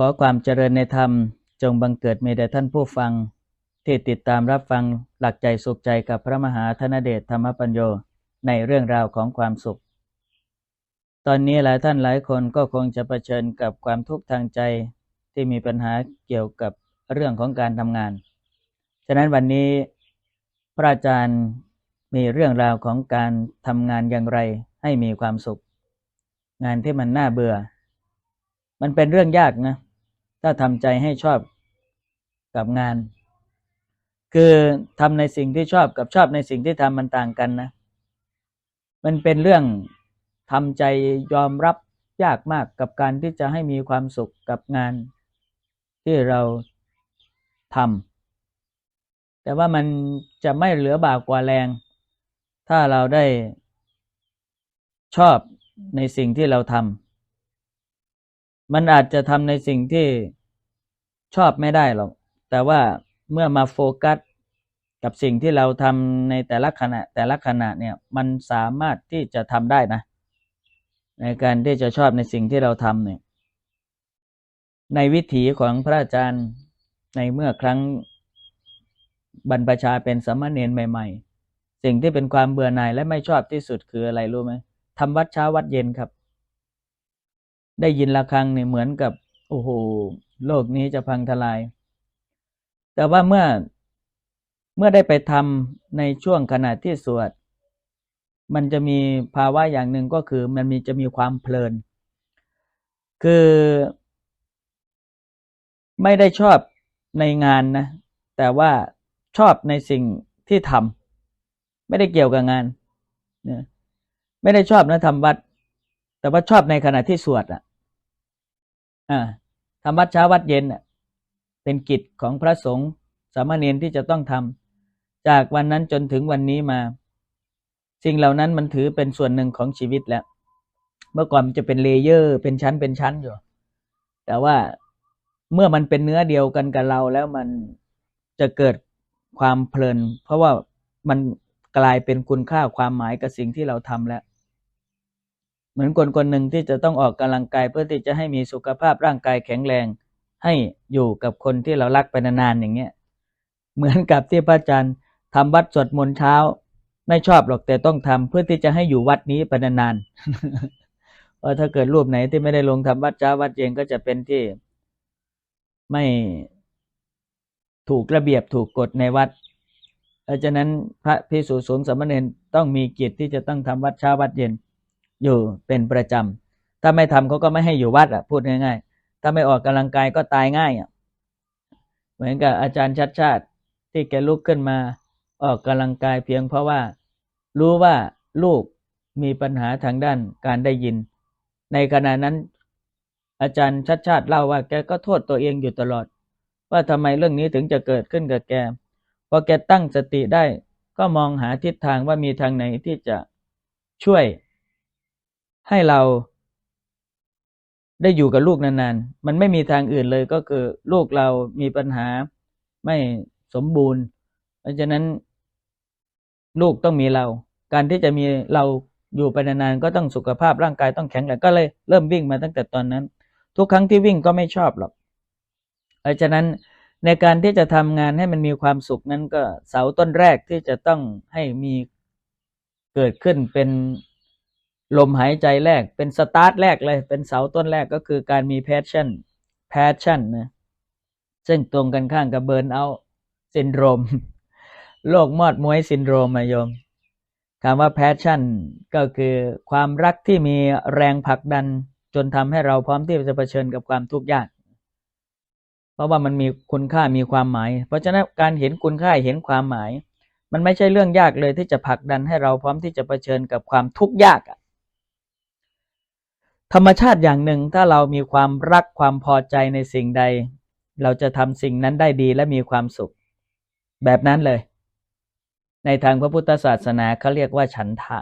ขอความเจริญในธรรม จงบังเกิดมีแด่ท่านผู้ฟัง ที่ติดตามรับฟังหลักใจสุขใจกับพระมหาธนเดชธรรมปัญโยในเรื่องราวของความสุข ตอนนี้หลายท่านหลายคนก็คงจะเผชิญกับความทุกข์ทางใจที่มีปัญหาเกี่ยวกับเรื่องของการทำงาน ฉะนั้นวันนี้พระอาจารย์มีเรื่องราวของการทำงานอย่างไรให้มีความสุข งานที่มันน่าเบื่อ มันเป็นเรื่องยากนะ ถ้าทำใจให้ชอบกับงาน คือทำในสิ่งที่ชอบกับชอบในสิ่งที่ทำมันต่างกันนะ มันเป็นเรื่องทำใจยอมรับยากมากกับการที่จะให้มีความสุขกับงาน ที่เราทำแต่ว่ามันจะไม่เหลือบากกว่าแรง ถ้าเราได้ชอบในสิ่งที่เราทำ มันอาจจะทำในสิ่งที่ชอบไม่ได้หรอก แต่ว่าเมื่อมาโฟกัสกับสิ่งที่เราทำในแต่ละขณะ แต่ละขณะเนี่ยมันสามารถที่จะทำได้นะ ในการที่จะชอบในสิ่งที่เราทำเนี่ยในวิถีของพระอาจารย์ในเมื่อครั้งบรรพชาเป็นสามเณรใหม่ ๆ สิ่งที่เป็นความเบื่อหน่ายและไม่ชอบที่สุดคืออะไรรู้ไหมทำวัดเช้าวัดเย็นครับ ได้ยินระฆังเนี่ยเหมือนกับ โอ้โห โลกนี้จะพังทลาย แต่ว่าเมื่อเมื่อได้ไปทำในช่วงขณะที่สวด มันจะมีภาวะอย่างหนึ่งก็คือมันมีจะมีความเพลิน คือไม่ได้ชอบในงานนะ แต่ว่าชอบในสิ่งที่ทำไม่ได้เกี่ยวกับงานเนี่ยไม่ได้ชอบนะทำวัด แต่ว่าชอบในขณะที่สวดอะอ่า ทำวัดเช้าวัดเย็นเป็นกิจของพระสงฆ์สามเณรที่จะต้องทำจากวันนั้นจนถึงวันนี้มา สิ่งเหล่านั้นมันถือเป็นส่วนหนึ่งของชีวิตแล้ว เมื่อก่อนมันจะเป็นเลเยอร์ เป็นชั้นเป็นชั้นอยู่ แต่ว่าเมื่อมันเป็นเนื้อเดียวกันกับเราแล้วมันจะเกิดความเพลิน เพราะว่ามันกลายเป็นคุณค่าความหมายกับสิ่งที่เราทำแล้ว เหมือนคนคนหนึ่งที่จะต้องออกกำลังกายเพื่อที่จะให้มีสุขภาพร่างกายแข็งแรง ให้อยู่กับคนที่เรารักไปนานๆอย่างเงี้ยเหมือนกับที่พระอาจารย์ทำวัดสวดมนต์เช้า ไม่ชอบหรอกแต่ต้องทำเพื่อที่จะให้อยู่วัดนี้ไปนานๆเพราะถ้าเกิดรูปไหนที่ไม่ได้ลงทำวัดเช้าวัดเย็นก็จะเป็นที่ไม่ถูกระเบียบถูกกฎในวัดเพราะฉะนั้นพระพิสุสงฆ์สมณเณรต้องมีกิจที่จะต้องทำวัดเช้าวัดเย็น อยู่เป็นประจำ ถ้าไม่ทำเขาก็ไม่ให้อยู่วัดอะพูดง่าย ๆ ถ้าไม่ออกกำลังกายก็ตายง่ายอะเหมือนกับอาจารย์ชัดชาติ ที่แกลุกขึ้นมา ออกกำลังกายเพียงเพราะว่า รู้ว่าลูกมีปัญหาทางด้านการได้ยิน ในขณะนั้น อาจารย์ชัดชาติเล่าว่าแกก็โทษตัวเองอยู่ตลอด ว่าทำไมเรื่องนี้ถึงจะเกิดขึ้นกับแกพอแกตั้งสติได้ก็มองหาทิศทางว่ามีทางไหนที่จะช่วย ให้เราได้อยู่กับลูกนานๆ มันไม่มีทางอื่นเลยก็คือลูกเรามีปัญหาไม่สมบูรณ์ เพราะฉะนั้นลูกต้องมีเรา การที่จะมีเราอยู่ไปนานๆก็ต้องสุขภาพร่างกายต้องแข็งแรงก็เลยเริ่มวิ่งมาตั้งแต่ตอนนั้น ทุกครั้งที่วิ่งก็ไม่ชอบหรอก เพราะฉะนั้นในการที่จะทำงานให้มันมีความสุขนั้นก็เสาต้นแรกที่จะต้องให้มีเกิดขึ้นเป็น ลมหายใจแรกเป็นสตาร์ทแรกเลย เป็นเสาต้นแรกก็คือการมีแพชชั่นแพชชั่นนะซึ่งตรงกันข้างกับเบิร์นเอาซินโดรมโรคมอดมวยซินโดรมมาโยมคำว่าแพชชั่นก็คือความรักที่มีแรงผลักดันจนทำให้เราพร้อมที่จะเผชิญกับความทุกข์ยาก เพราะว่ามันมีคุณค่ามีความหมาย เพราะฉะนั้นการเห็นคุณค่าเห็นความหมาย มันไม่ใช่เรื่องยากเลยที่จะผลักดันให้เราพร้อมที่จะเผชิญกับความทุกข์ยากอะ ธรรมชาติอย่างหนึ่งถ้าเรามีความรักความพอใจในสิ่งใด เราจะทำสิ่งนั้นได้ดีและมีความสุข แบบนั้นเลย ในทางพระพุทธศาสนาเขาเรียกว่าฉันทะ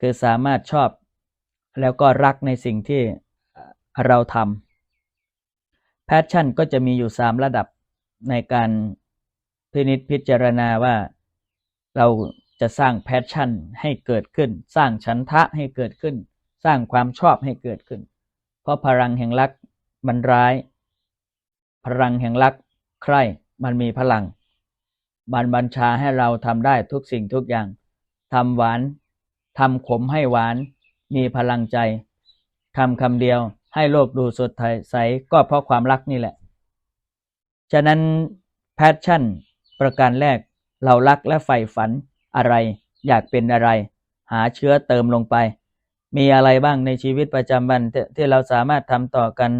คือสามารถชอบแล้วก็รักในสิ่งที่เราทำแพชชั่นก็จะมีอยู่สามระดับในการพินิจพิจารณาว่าเราจะสร้างแพชชั่นให้เกิดขึ้น สร้างฉันทะให้เกิดขึ้น สร้างความชอบให้เกิดขึ้น เพราะพลังแห่งรักมันร้าย พลังแห่งรักใคร่มันมีพลังบันบัญชาให้เราทำได้ทุกสิ่งทุกอย่างทำหวานทำขมให้หวาน มีพลังใจคำคำเดียวให้โลกดูสดใสก็เพราะความรักนี่แหละ ฉะนั้นแพชชั่น ประการแรกเรารักและใฝ่ฝันอะไร อยากเป็นอะไร หาเชื้อเติมลงไป มีอะไรบ้างในชีวิตประจำวันที่ที่เราสามารถทำต่อกัน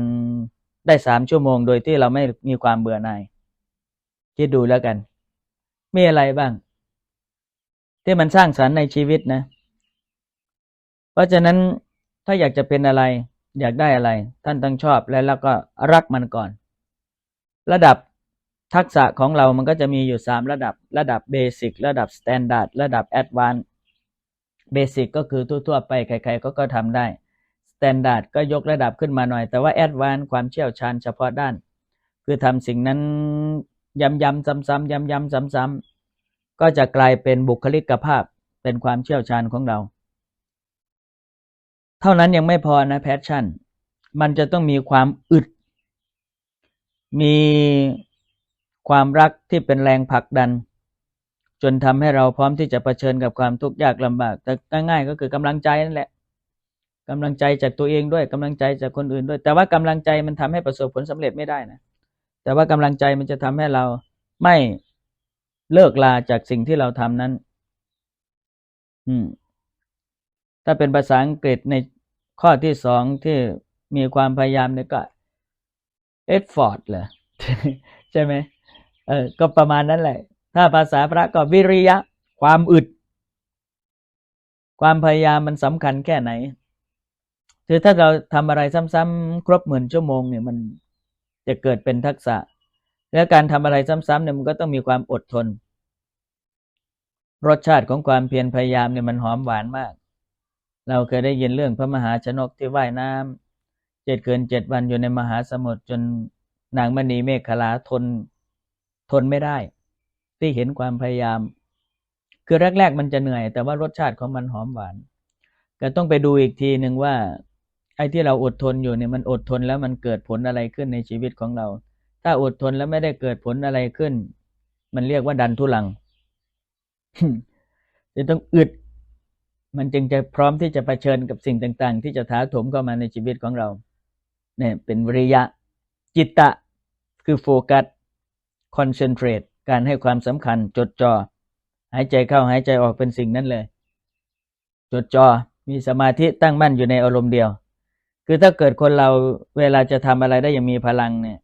ได้สามชั่วโมง โดยที่เราไม่มีความเบื่อหน่ายคิดดูแล้วกัน มีอะไรบ้าง ที่มันสร้างสรรค์ในชีวิตนะ เพราะฉะนั้นถ้าอยากจะเป็นอะไร อยากได้อะไร ท่านต้องชอบและแล้วก็รักมันก่อน ระดับทักษะของเรามันก็จะมีอยู่สามระดับ ระดับเบสิกระดับสแตนดาร์ดระดับแอดวานซ์ เบสิกก็คือทั่วๆไปใครๆก็ก็ทำได้สแตนดาร์ดก็ยกระดับขึ้นมาหน่อย แต่ว่าแอดวานซ์ความเชี่ยวชาญเฉพาะด้าน คือทำสิ่งนั้นย้ำๆซ้ำๆย้ำๆซ้ำๆก็จะกลายเป็นบุคลิกภาพเป็นความเชี่ยวชาญของเรา เท่านั้นยังไม่พอนะแพชชั่น มันจะต้องมีความอึด มีความรักที่เป็นแรงผลักดัน จนทำให้เราพร้อมที่จะะเผชิญกับความทุกข์ยากลำบาก แต่ง่ายๆก็คือกำลังใจนั่นแหละกำลังใจจากตัวเองด้วยกำลังใจจากคนอื่นด้วย แต่ว่ากำลังใจมันทำให้ประสบผลสำเร็จไม่ได้นะ แต่ว่ากำลังใจมันจะทำให้เราไม่เลิกลาจากสิ่งที่เราทำนั้น อืม ถ้าเป็นภาษาอังกฤษในข้อที่สองที่มีความพยายามเนี่ยก็ effort เหรอใช่ไหมเออ ก็ประมาณนั้นแหละ ถ้าภาษาพระก็วิริยะ ความอึด ความพยายามมันสำคัญแค่ไหน คือถ้าเราทำอะไรซ้ำๆครบหมื่นชั่วโมงเนี่ยมันจะเกิดเป็นทักษะ และการทำอะไรซ้ำๆเนี่ยมันก็ต้องมีความอดทน รสชาติของความเพียรพยายามเนี่ยมันหอมหวานมาก เราเคยได้ยินเรื่องพระมหาชนกที่ว่ายน้ำเจ็ดเกินเจ็ดวันอยู่ในมหาสมุทรจนนางมณีเมฆขลาทนทนไม่ได้ ที่เห็นความพยายาม คือแรก ๆ มันจะเหนื่อย แต่ว่ารสชาติของมันหอมหวานก็ต้องไปดูอีกทีหนึ่งว่า ไอ้ที่เราอดทนอยู่เนี่ยมันอดทนแล้วมันเกิดผลอะไรขึ้นในชีวิตของเรา ถ้าอดทนแล้วไม่ได้เกิดผลอะไรขึ้น มันเรียกว่าดันทุลังจะต้องอึด มันจึงจะพร้อมที่จะะเผชิญกับสิ่งต่าง ๆ ที่จะถาโถมเข้ามาในชีวิตของเรา เนี่ย เป็นวิริยะ จิตตะ คือโฟกัสคอนเซนเทรต การให้ความสำคัญจดจอ่อหายใจเข้าหายใจออกเป็นสิ่งนั้นเลย จดจอ่อมีสมาธิตั้งมั่นอยู่ในอารมณ์เดียว คือถ้าเกิดคนเราเวลาจะทำอะไรได้อย่างมีพลังเนี่ย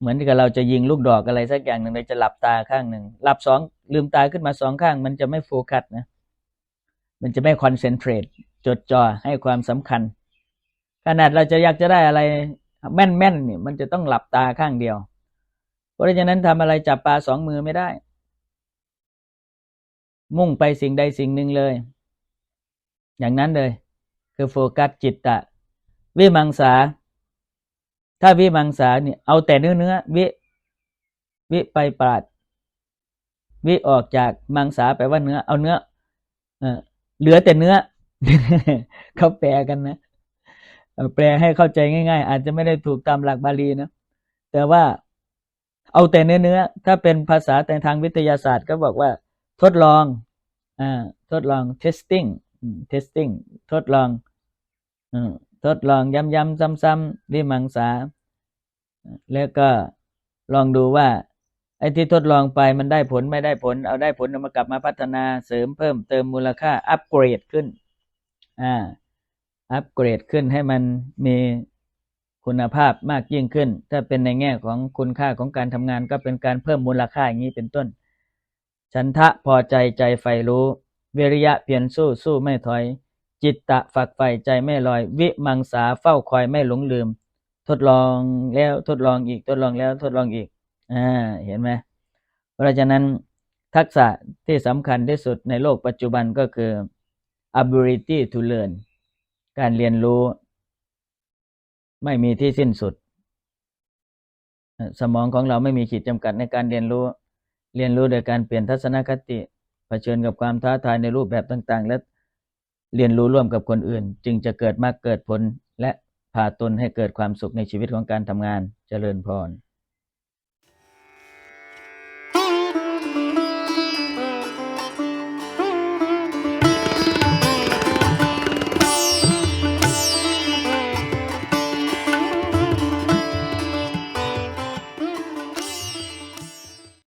เหมือนกับเราจะยิงลูกดอกอะไรสักอย่างหนึ่งเราจะหลับตาข้างหนึ่งหลับสองลืมตาขึ้นมาสองข้าง มันจะไม่โฟกัสนะมันจะไม่คอนเซนเทรตจดจ่อให้ความสำคัญ ขนาดเราจะอยากจะได้อะไรแม่นแม่นเนี่ยมันจะต้องหลับตาข้างเดียว ราะฉะนั้นทำอะไรจับปลาสองมือไม่ได้ มุ่งไปสิ่งใดสิ่งหนึ่งเลย อย่างนั้นเลย คือโฟกัสจิตตะ วิมังสา ถ้าวิมังสาเนี่ยเอาแต่เนื้อเนื้อวิวิไปปราดวิออกจากมังสาแปลว่าเนื้อ เอาเนื้อเออเหลือแต่เนื้อ เขาแปลกันนะแปลให้เข้าใจง่าย ๆ อาจจะไม่ได้ถูกตามหลักบาลีนะแต่ว่า เอาแต่เนื้อเนื้อถ้าเป็นภาษาแต่ทางวิทยาศาสตร์ก็บอกว่า ทดลองอ่าทดลอง testing testing ทดลองอทดลองย้ำๆซ้ำๆวิมังสา แล้วก็ลองดูว่า ไอ้ที่ทดลองไปมันได้ผลไม่ได้ผล เอาได้ผลเอามากลับมาพัฒนาเสริมเพิ่มเติมมูลค่าอัปเกรดขึ้นอ่าอัปเกรดขึ้นให้มันมี คุณภาพมากยิ่งขึ้น ถ้าเป็นในแง่ของคุณค่าของการทำงานก็เป็นการเพิ่มมูลค่าอย่างนี้เป็นต้น ฉันทะพอใจใจใฝ่รู้ วิริยะเพียรสู้สู้ไม่ถอย จิตตะฝักใฝ่ใจไม่ลอย วิมังสาเฝ้าคอยไม่หลงลืม ทดลองแล้วทดลองอีกทดลองแล้วทดลองอีกอ่าเห็นไหมเพราะฉะนั้นทักษะที่สำคัญที่สุดในโลกปัจจุบันก็คือ ability to learn การเรียนรู้ ไม่มีที่สิ้นสุด สมองของเราไม่มีขีดจำกัดในการเรียนรู้ เรียนรู้โดยการเปลี่ยนทัศนคติเผชิญกับความท้าทายในรูปแบบต่างๆ และเรียนรู้ร่วมกับคนอื่น จึงจะเกิดมากเกิดผลและพาตนให้เกิดความสุขในชีวิตของการทำงานเจริญพร